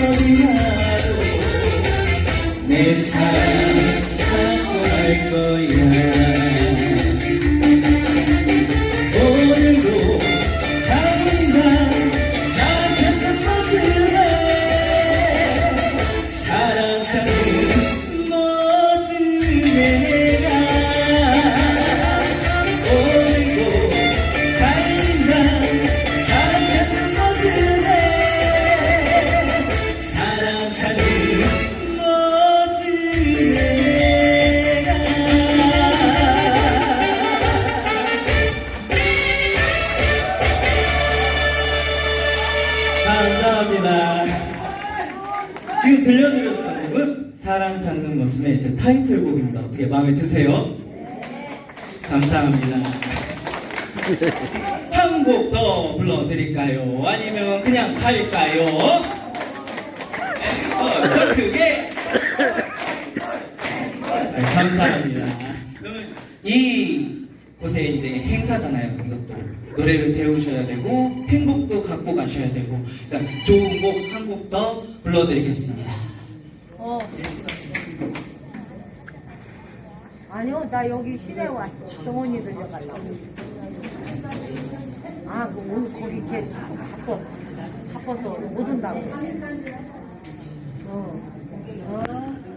거야 내 사랑 찾고 갈 거야. 오늘도 당분간 사랑한 모습에 사랑하는 모습에 감사합니다. 지금 들려드렸던 곡은 사랑 찾는 모습의 제 타이틀곡입니다. 어떻게 마음에 드세요? 감사합니다. 한 곡 더 불러드릴까요? 아니면 그냥 갈까요? 네, 어, 더 크게. 네, 감사합니다. 그러면 이 요새 이제 행사잖아요. 이것도 노래를 배우셔야 되고 행복도 갖고 가셔야 되고 그러니까 좋은 곡 한 곡 더 불러드리겠습니다. 어. 아니요, 나 여기 시내 왔어. 동원이 들려가려고. 아, 그 오늘 거기 걔 바빠. 바빠서 못 온다고. 어. 어.